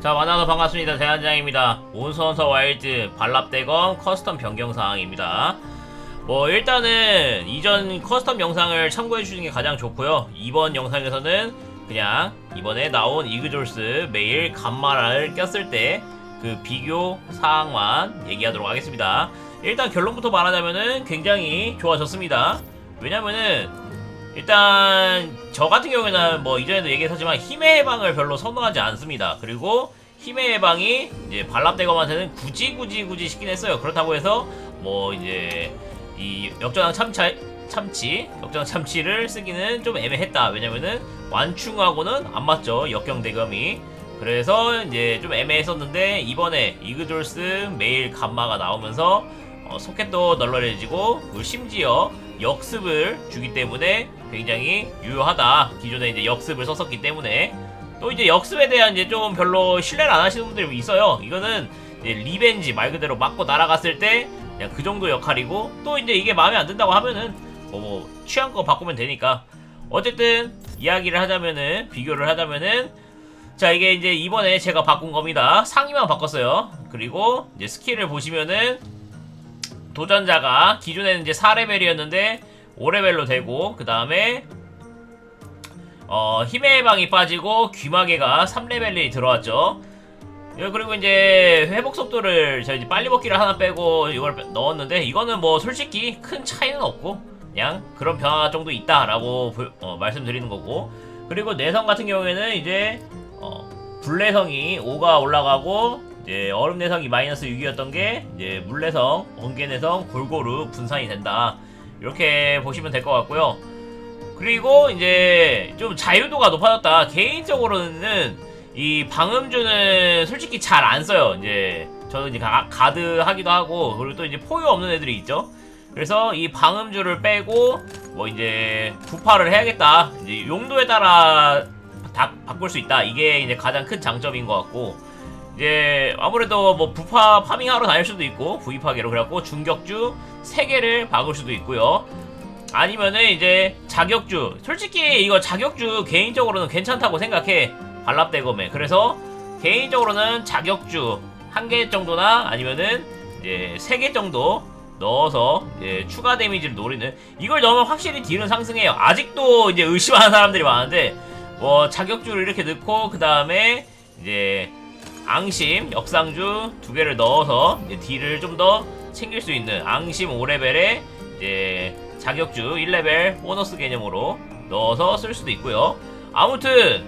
자 만나서 반갑습니다. 대한장입니다. 몬스헌터 와일드 발랍대검 커스텀 변경 사항입니다. 뭐 일단은 이전 커스텀 영상을 참고해 주시는 게 가장 좋고요. 이번 영상에서는 그냥 이번에 나온 이그졸스 메일 감마를 꼈을 때 그 비교 사항만 얘기하도록 하겠습니다. 일단 결론부터 말하자면은 굉장히 좋아졌습니다. 왜냐면은 일단 저 같은 경우에는 뭐 이전에도 얘기했었지만 힘의 해방을 별로 선호하지 않습니다. 그리고 힘의 해방이 이제 발랍대검한테는 굳이 굳이 굳이 시긴 했어요. 그렇다고 해서 뭐 이제 이 역전왕 참치 참치 역전왕 참치를 쓰기는 좀 애매했다. 왜냐면은 완충하고는 안 맞죠. 역경 대검이. 그래서 이제 좀 애매했었는데 이번에 이그졸스 메일 감마가 나오면서 어, 소켓도 널널해지고 그리고 심지어 역습을 주기 때문에 굉장히 유효하다. 기존에 이제 역습을 썼었기 때문에 또 이제 역습에 대한 이제 좀 별로 신뢰를 안 하시는 분들이 있어요. 이거는 리벤지 말 그대로 맞고 날아갔을 때 그냥 그 정도 역할이고 또 이제 이게 마음에 안 든다고 하면은 뭐, 뭐 취향껏 바꾸면 되니까 어쨌든 이야기를 하자면은 비교를 하자면은 자 이게 이제 이번에 제가 바꾼 겁니다. 상의만 바꿨어요. 그리고 이제 스킬을 보시면은 도전자가 기존에는 이제 4레벨이었는데 5레벨로 되고 그 다음에 어, 힘의 해방이 빠지고 귀마개가 3레벨이 들어왔죠. 예, 그리고 이제 회복 속도를 저 이제 빨리 먹기를 하나 빼고 이걸 빼- 넣었는데 이거는 뭐 솔직히 큰 차이는 없고 그냥 그런 변화 정도 있다라고 보- 어, 말씀드리는 거고 그리고 내성 같은 경우에는 이제 어, 불내성이 5가 올라가고 이제 얼음 내성이 마이너스 6이었던 게 이제 물 내성, 번개 내성 골고루 분산이 된다 이렇게 보시면 될 것 같고요. 그리고 이제 좀 자유도가 높아졌다. 개인적으로는 이 방음주는 솔직히 잘 안 써요. 이제 저는 이제 가, 가드 하기도 하고 그리고 또 이제 포유 없는 애들이 있죠. 그래서 이 방음주를 빼고 뭐 이제 부파를 해야겠다. 이제 용도에 따라 다 바꿀 수 있다. 이게 이제 가장 큰 장점인 것 같고 이제 아무래도 뭐 부파 파밍하러 다닐 수도 있고 부입하기로 그래갖고 중격주 3개를 박을 수도 있고요. 아니면은 이제 자격주 솔직히 이거 자격주 개인적으로는 괜찮다고 생각해. 발랍대검에. 그래서 개인적으로는 자격주 한 개 정도나 아니면은 이제 세 개 정도 넣어서 이제 추가 데미지를 노리는. 이걸 넣으면 확실히 딜은 상승해요. 아직도 이제 의심하는 사람들이 많은데 뭐 자격주를 이렇게 넣고 그 다음에 이제 앙심 역상주 두 개를 넣어서 이제 딜을 좀 더 챙길 수 있는 앙심 5레벨에 이제 자격주 1레벨 보너스 개념으로 넣어서 쓸 수도 있고요. 아무튼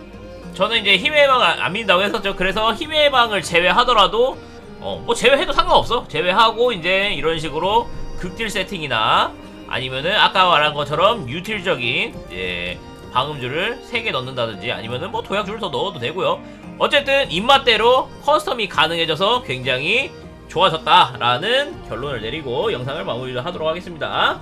저는 이제 힘의 해방 안, 안 믿는다고 했었죠. 그래서 힘의 해방을 제외하더라도 어, 뭐 제외해도 상관없어. 제외하고 이제 이런 식으로 극딜 세팅이나 아니면은 아까 말한 것처럼 유틸적인 이제 방음주를 3개 넣는다든지 아니면은 뭐 도약주를 더 넣어도 되고요. 어쨌든 입맛대로 커스텀이 가능해져서 굉장히 좋아졌다라는 결론을 내리고 영상을 마무리하도록 하겠습니다.